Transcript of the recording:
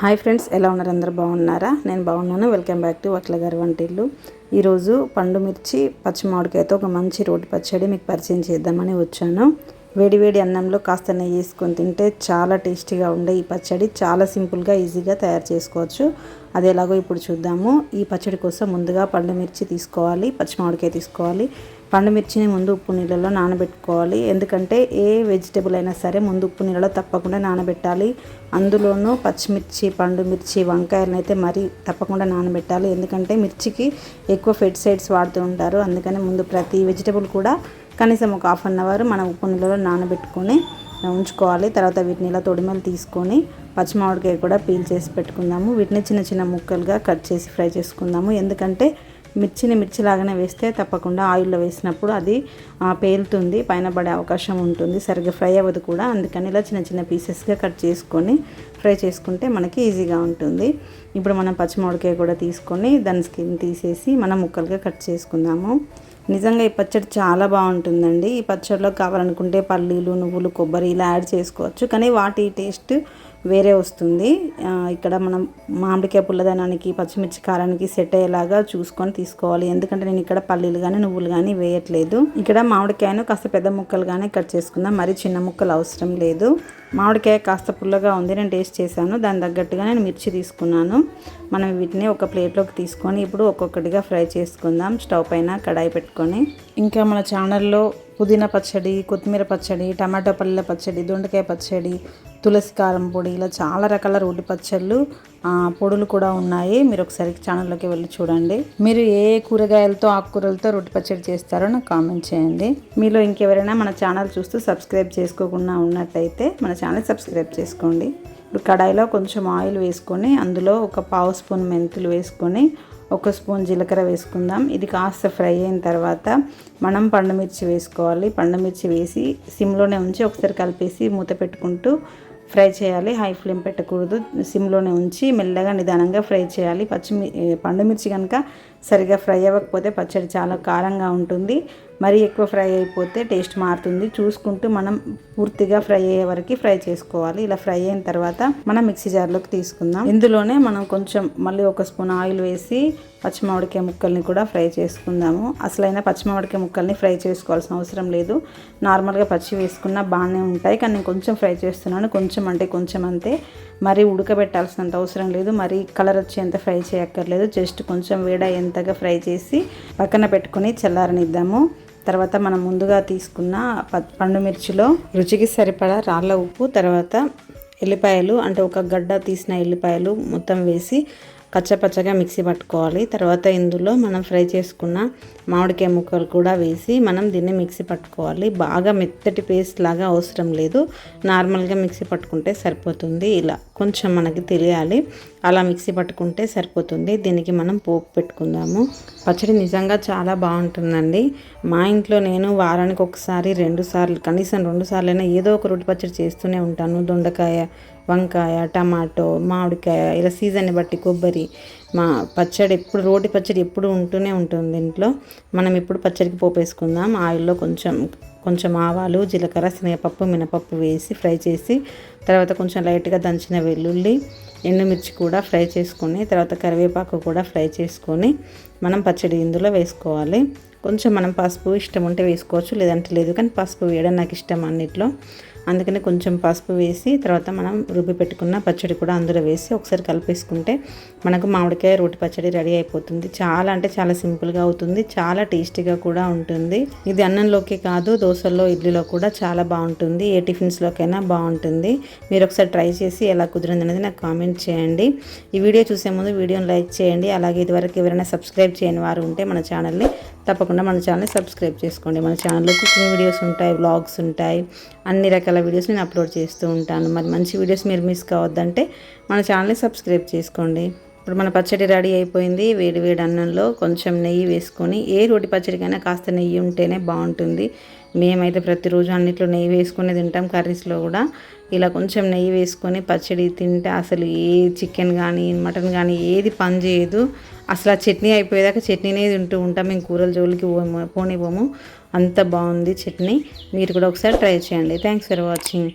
Hi friends ఎలా ఉన్నారు? అందరు బాగున్నారా? నేను బాగున్నాను. వెల్కమ్ బ్యాక్ టు వట్ల గారి వంటిల్లు. ఈరోజు పండు మిర్చి పచ్చిమామిడికాయతో ఒక మంచి రోటి పచ్చడి మీకు పరిచయం చేద్దామని వచ్చాను. వేడివేడి అన్నంలో కాస్త నెయ్యి వేసుకొని తింటే చాలా టేస్టీగా ఉండే ఈ పచ్చడి. చాలా సింపుల్గా ఈజీగా తయారు చేసుకోవచ్చు. అది ఎలాగో ఇప్పుడు చూద్దాము. ఈ పచ్చడి కోసం ముందుగా పండు మిర్చి తీసుకోవాలి పచ్చిమామిడికాయ తీసుకోవాలి. పండు మిర్చిని ముందు ఉప్పు నీళ్ళలో నానబెట్టుకోవాలి. ఎందుకంటే ఏ వెజిటేబుల్ అయినా సరే ముందు ఉప్పు నీళ్ళలో తప్పకుండా నానబెట్టాలి. అందులోనూ పచ్చిమిర్చి పండుమిర్చి వంకాయలను అయితే మరీ తప్పకుండా నానబెట్టాలి. ఎందుకంటే మిర్చికి ఎక్కువ ఫెడ్సైడ్స్ వాడుతూ ఉంటారు. అందుకని ముందు ప్రతి వెజిటేబుల్ కూడా కనీసం ఒక హాఫ్ అన్ అవర్ మనం ఉప్పు నీళ్ళలో నానబెట్టుకొని ఉంచుకోవాలి. తర్వాత వీటిని ఇలా తొడిమలు తీసుకొని పచ్చిమామిడికాయ కూడా పీల్ చేసి పెట్టుకుందాము. వీటిని చిన్న చిన్న ముక్కలుగా కట్ చేసి ఫ్రై చేసుకుందాము. ఎందుకంటే మిర్చిని మిర్చిలాగానే వేస్తే తప్పకుండా ఆయిల్లో వేసినప్పుడు అది పేలుతుంది పైన పడే అవకాశం ఉంటుంది సరిగ్గా ఫ్రై అవ్వదు కూడా. అందుకని ఇలా చిన్న చిన్న పీసెస్గా కట్ చేసుకొని ఫ్రై చేసుకుంటే మనకి ఈజీగా ఉంటుంది. ఇప్పుడు మనం పచ్చిమిరపకాయ కూడా తీసుకొని దాని స్కిన్ తీసేసి మనం ముక్కలుగా కట్ చేసుకుందాము. నిజంగా ఈ పచ్చడి చాలా బాగుంటుందండి. ఈ పచ్చడిలో కావాలనుకుంటే పల్లీలు నువ్వులు కొబ్బరి ఇలా యాడ్ చేసుకోవచ్చు. కానీ వాటి టేస్ట్ వేరే వస్తుంది. ఇక్కడ మనం మామిడికాయ పుల్లదనానికి పచ్చిమిర్చి కారానికి సెట్ అయ్యేలాగా చూసుకొని తీసుకోవాలి. ఎందుకంటే నేను ఇక్కడ పల్లీలు కానీ నువ్వులు కానీ వేయట్లేదు. ఇక్కడ మామిడికాయను కాస్త పెద్ద ముక్కలుగానే కట్ చేసుకుందాం. మరి చిన్న ముక్కలు అవసరం లేదు. మామిడికాయ కాస్త పుల్లగా ఉంది. నేను టేస్ట్ చేశాను. దాని తగ్గట్టుగా నేను మిర్చి తీసుకున్నాను. మనం వీటిని ఒక ప్లేట్లోకి తీసుకొని ఇప్పుడు ఒక్కొక్కటిగా ఫ్రై చేసుకుందాం. స్టవ్ పైన కడాయి పెట్టుకొని. ఇంకా మన ఛానల్లో పుదీనా పచ్చడి కొత్తిమీర పచ్చడి టమాటో పల్లెల పచ్చడి దొండకాయ పచ్చడి తులసి కారం పొడి ఇలా చాలా రకాల రోటి పచ్చళ్ళు పొడులు కూడా ఉన్నాయి. మీరు ఒకసారి ఛానల్లోకి వెళ్ళి చూడండి. మీరు ఏ కూరగాయలతో ఆకుకూరలతో రొట్టి పచ్చడి చేస్తారో నాకు కామెంట్ చేయండి. మీలో ఇంకెవరైనా మన ఛానల్ చూస్తూ సబ్స్క్రైబ్ చేసుకోకుండా ఉన్నట్టయితే మన ఛానల్ సబ్స్క్రైబ్ చేసుకోండి. ఇప్పుడు కడాయిలో కొంచెం ఆయిల్ వేసుకొని అందులో ఒక పావు స్పూన్ మెంతులు వేసుకొని ఒక స్పూన్ జీలకర్ర వేసుకుందాం. ఇది కాస్త ఫ్రై అయిన తర్వాత మనం పండుమిర్చి వేసుకోవాలి. పండుమిర్చి వేసి సిమ్లోనే ఉంచి ఒకసారి కలిపేసి మూత పెట్టుకుంటూ ఫ్రై చేయాలి. హై ఫ్లేమ్ పెట్టకూడదు. సిమ్లోనే ఉంచి మెల్లగా నిదానంగా ఫ్రై చేయాలి. పచ్చిమి పండుమిర్చి కనుక సరిగా ఫ్రై అవ్వకపోతే పచ్చడి చాలా కారంగా ఉంటుంది. మరీ ఎక్కువ ఫ్రై అయిపోతే టేస్ట్ మారుతుంది. చూసుకుంటూ మనం పూర్తిగా ఫ్రై అయ్యే వరకు ఫ్రై చేసుకోవాలి. ఇలా ఫ్రై అయిన తర్వాత మనం మిక్సీ జార్లోకి తీసుకుందాం. ఇందులోనే మనం కొంచెం మళ్ళీ ఒక స్పూన్ ఆయిల్ వేసి పచ్చిమామిడికాయ ముక్కల్ని కూడా ఫ్రై చేసుకుందాము. అసలైన పచ్చిమామిడికాయ ముక్కల్ని ఫ్రై చేసుకోవాల్సిన అవసరం లేదు. నార్మల్గా పచ్చి వేసుకున్న బాగానే ఉంటాయి. కానీ నేను కొంచెం ఫ్రై చేస్తున్నాను. కొంచెం అంటే కొంచెం అంతే. మరీ ఉడకబెట్టాల్సినంత అవసరం లేదు మరీ కలర్ వచ్చేంత ఫ్రై చేయక్కర్లేదు. జస్ట్ కొంచెం వేడయ్యేంతగా ఫ్రై చేసి పక్కన పెట్టుకొని చల్లారనిద్దాము. తర్వాత మనం ముందుగా తీసుకున్న పండు మిర్చిలో రుచికి సరిపడా రాళ్ళ ఉప్పు తర్వాత ఎల్లిపాయలు అంటే ఒక గడ్డ తీసిన ఎల్లిపాయలు మొత్తం వేసి కచ్చపచ్చగా మిక్సీ పట్టుకోవాలి. తర్వాత ఇందులో మనం ఫ్రై చేసుకున్న మామిడికాయ ముక్కలు కూడా వేసి మనం దీన్ని మిక్సీ పట్టుకోవాలి. బాగా మెత్తటి పేస్ట్ లాగా అవసరం లేదు. నార్మల్గా మిక్సీ పట్టుకుంటే సరిపోతుంది. ఇలా కొంచెం మనకి తెలియాలి. అలా మిక్సీ పట్టుకుంటే సరిపోతుంది. దీనికి మనం పోపు పెట్టుకుందాము. పచ్చడి నిజంగా చాలా బాగుంటుందండి. మా ఇంట్లో నేను వారానికి ఒకసారి రెండు సార్లు కనీసం రెండు సార్లైనా ఏదో ఒక రొట్టి పచ్చడి చేస్తూనే ఉంటాను. దొండకాయ వంకాయ టమాటో మామిడికాయ ఇలా సీజన్ని బట్టి కొబ్బరి మా పచ్చడి ఎప్పుడు రోటి పచ్చడి ఎప్పుడు ఉంటూనే ఉంటుంది ఇంట్లో. మనం ఇప్పుడు పచ్చడికి పోపు వేసుకుందాం ఆయిల్లో కొంచెం కొంచెం ఆవాలు జీలకర్ర శనగపప్పు మినపప్పు వేసి ఫ్రై చేసి తర్వాత కొంచెం లైట్గా దంచిన వెల్లుల్లి ఎండుమిర్చి కూడా ఫ్రై చేసుకొని తర్వాత కరివేపాకు కూడా ఫ్రై చేసుకొని మనం పచ్చడి ఇందులో వేసుకోవాలి. కొంచెం మనం పసుపు ఇష్టం ఉంటే వేసుకోవచ్చు లేదంటే లేదు కానీ పసుపు వేయడం నాకు ఇష్టం అన్నిట్లో. అందుకనే కొంచెం పసుపు వేసి తర్వాత మనం రుబ్బి పెట్టుకున్న పచ్చడి కూడా అందులో వేసి ఒకసారి కలిపేసుకుంటే మనకు మామిడికాయ రోటి పచ్చడి రెడీ అయిపోతుంది. చాలా అంటే చాలా సింపుల్గా అవుతుంది. చాలా టేస్టీగా కూడా ఉంటుంది. ఇది అన్నంలోకి కాదు దోశల్లో ఇడ్లీలో కూడా చాలా బాగుంటుంది. ఏ టిఫిన్స్లోకైనా బాగుంటుంది. మీరు ఒకసారి ట్రై చేసి ఎలా కుదిరింది అనేది నాకు కామెంట్ చేయండి. ఈ వీడియో చూసే ముందు వీడియోని లైక్ చేయండి. అలాగే ఇదివరకు ఎవరైనా సబ్స్క్రైబ్ చేయని వారు ఉంటే మన ఛానల్ని తప్పకుండా మన ఛానల్ని సబ్స్క్రైబ్ చేసుకోండి. మన ఛానల్లో కుకింగ్ వీడియోస్ ఉంటాయి వ్లాగ్స్ ఉంటాయి అన్ని రకాల వీడియోస్ నేను అప్లోడ్ చేస్తూ ఉంటాను. మరి మంచి వీడియోస్ మీరు మిస్ కావద్దంటే మన ఛానల్ని సబ్స్క్రైబ్ చేసుకోండి. ఇప్పుడు మన పచ్చడి రెడీ అయిపోయింది. వేడి వేడి అన్నంలో కొంచెం నెయ్యి వేసుకొని ఏ రోటి పచ్చడికైనా కాస్త నెయ్యి ఉంటేనే బాగుంటుంది. మేమైతే ప్రతిరోజు అన్నిట్లో నెయ్యి వేసుకునే తింటాం కర్రీస్లో కూడా. ఇలా కొంచెం నెయ్యి వేసుకొని పచ్చడి తింటే అసలు ఏ చికెన్ కానీ మటన్ కానీ ఏది పని చేయదు. అసలు ఆ చట్నీ అయిపోయేదాకా చట్నీనే తింటూ ఉంటాం. మేము కూరల జోలికి పోనివ్వము. అంత బాగుంది చట్నీ. మీరు కూడా ఒకసారి ట్రై చేయండి. Thanks for watching